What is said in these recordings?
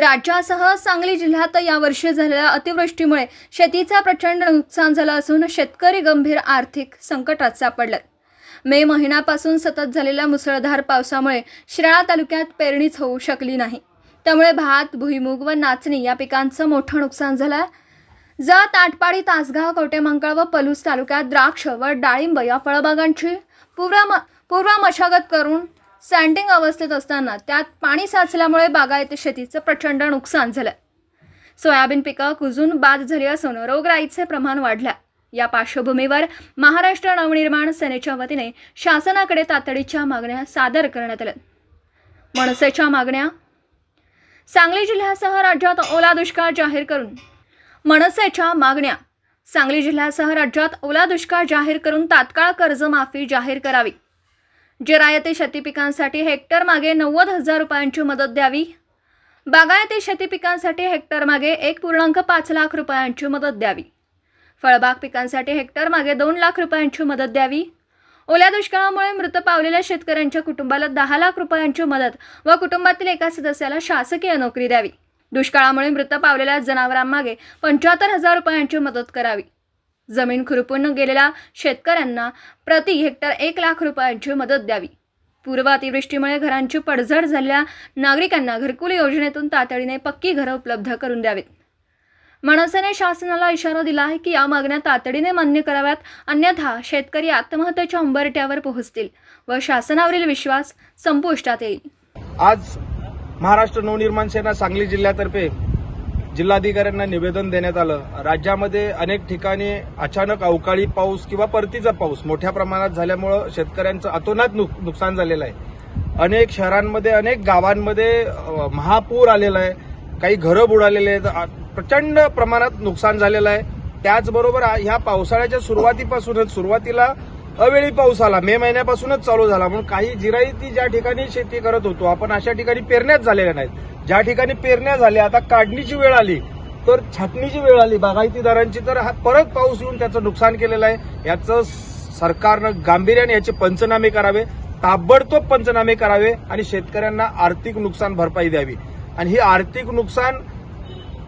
राज्यासह सांगली जिल्ह्यात यावर्षी झालेल्या अतिवृष्टीमुळे शेतीचं प्रचंड नुकसान झालं असून शेतकरी गंभीर आर्थिक संकटात सापडलेत. मे महिन्यापासून सतत झालेल्या मुसळधार पावसामुळे शिराळा तालुक्यात पेरणीच होऊ शकली नाही. त्यामुळे भात भुईमूग व नाचणी या पिकांचं मोठं नुकसान झालं आहे जत आटपाडी तासगाव कवटेमंकाळ व पलूस तालुक्यात द्राक्ष व डाळिंब या फळबागांची पूर्व पूर्व मशागत करून सँडिंग अवस्थेत असताना त्यात पाणी साचल्यामुळे बागायती शेतीचं प्रचंड नुकसान झालं. सोयाबीन पिकं कुजून बाद झाली असून रोगराईचे प्रमाण वाढलं. या पार्श्वभूमीवर महाराष्ट्र नवनिर्माण सेनेच्या वतीने शासनाकडे तातडीच्या मागण्या सादर करण्यात आल्या. मनसेच्या मागण्या? सांगली जिल्ह्यासह राज्यात ओला दुष्काळ जाहीर करून. मनसेच्या मागण्या? सांगली जिल्ह्यासह राज्यात ओला दुष्काळ जाहीर करून तात्काळ कर्जमाफी जाहीर करावी. जिरायती शेती पिकांसाठी हेक्टर मागे नव्वद हजार रुपयांची मदत द्यावी. बागायती शेती पिकांसाठी हेक्टर मागे एक पूर्णांक पाच लाख रुपयांची मदत द्यावी. फळबाग पिकांसाठी हेक्टर मागे दोन लाख रुपयांची मदत द्यावी. ओल्या दुष्काळामुळे मृत पावलेल्या शेतकऱ्यांच्या कुटुंबाला दहा लाख रुपयांची मदत व कुटुंबातील एका सदस्याला शासकीय नोकरी द्यावी. दुष्काळामुळे मृत पावलेल्या जनावरांमागे पंच्याहत्तर हजार रुपयांची मदत करावी. जमीन खुरपून गेलेल्या शेतकऱ्यांना प्रति हेक्टर एक लाख रुपयांची मदत द्यावी. पूर्व अतिवृष्टीमुळे घरांची पडझड झालेल्या नागरिकांना घरकुल योजनेतून तातडीने पक्की घरं उपलब्ध करून द्यावीत. मनसेने शासनाला इशारा दिला आहे की या मागण्या तातडीने मान्य कराव्यात अन्यथा शेतकरी आत्महत्येच्या उंबरट्यावर पोहोचतील व शासनावरील विश्वास संपुष्टात येईल. आज महाराष्ट्र नवनिर्माण सेना सांगली जिल्ह्यातर्फे जिल्हाधिकाऱ्यांना निवेदन देण्यात आलं. राज्यामध्ये अनेक ठिकाणी अचानक अवकाळी पाऊस किंवा परतीचा पाऊस मोठ्या प्रमाणात झाल्यामुळं शेतकऱ्यांचं अतोनात नुक- नुकसान झालेलं आहे. अनेक शहरांमध्ये अनेक गावांमध्ये महापूर आलेला आहे. काही घरं बुडालेले आहेत. प्रचंड प्रमाणात नुकसान झालेलं आहे. त्याचबरोबर ह्या पावसाळ्याच्या सुरुवातीपासूनच सुरुवातीला अवेळी पाऊस आला. मे महिन्यापासूनच चालू झाला. म्हणून काही जिरायती ज्या ठिकाणी शेती करत होतो आपण अशा ठिकाणी पेरण्याच झालेल्या नाहीत. ज्या ठिकाणी पेरण्या झाल्या आता काढणीची वेळ आली तर छाटणीची वेळ आली. बागायतीदारांची तर हा परत पाऊस येऊन त्याचं नुकसान केलेलं आहे. याचं सरकारनं गांभीर्याने याचे पंचनामे करावे ताबडतोब पंचनामे करावे आणि शेतकऱ्यांना आर्थिक नुकसान भरपाई द्यावी. आणि ही आर्थिक नुकसान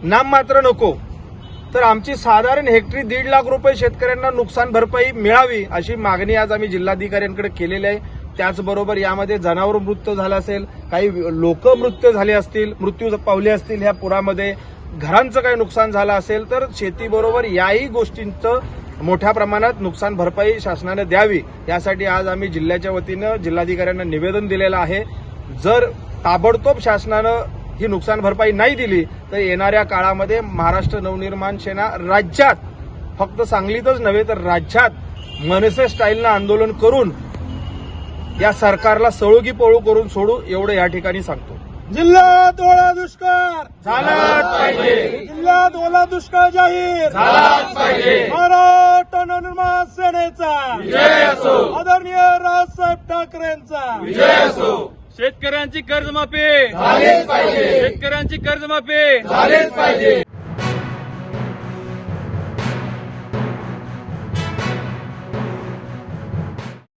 नाममात्र नको तर आमची साधारण हेक्टरी दीड लाख रुपये शेतकऱ्यांना नुकसान भरपाई मिळावी अशी मागणी आज आम्ही जिल्हाधिकाऱ्यांकडे केलेली आहे. त्याचबरोबर यामध्ये जनावर मृत्यू झाला असेल काही लोक मृत्यू झाले असतील मृत्यू पावले असतील ह्या पुरामध्ये घरांचं काही नुकसान झालं असेल तर शेतीबरोबर याही गोष्टींचं मोठ्या प्रमाणात नुकसान भरपाई शासनाने द्यावी. यासाठी आज आम्ही जिल्ह्याच्या वतीनं जिल्हाधिकाऱ्यांना निवेदन दिलेलं आहे. जर ताबडतोब शासनानं ही नुकसान भरपाई नाही दिली तर येणाऱ्या काळामध्ये महाराष्ट्र नवनिर्माण सेना राज्यात फक्त सांगलीतच नव्हे तर राज्यात मनसे स्टाईलनं आंदोलन करून या सरकारला सळोगी पळू करून सोडू एवढं या ठिकाणी सांगतो. जिल्ह्यात ओला दुष्काळ. झालाच पाहिजे. जिल्ह्यात ओला दुष्काळ जाहीर. झालाच पाहिजे. महाराष्ट्र नवनिर्माण सेनेचा. विजय असो. आदरणीय राजसाहेब ठाकरेंचा. विजय असो. शेतकऱ्यांची कर्जमाफी. झालेच पाहिजे. शेतकऱ्यांची कर्जमाफी. झालेच पाहिजे.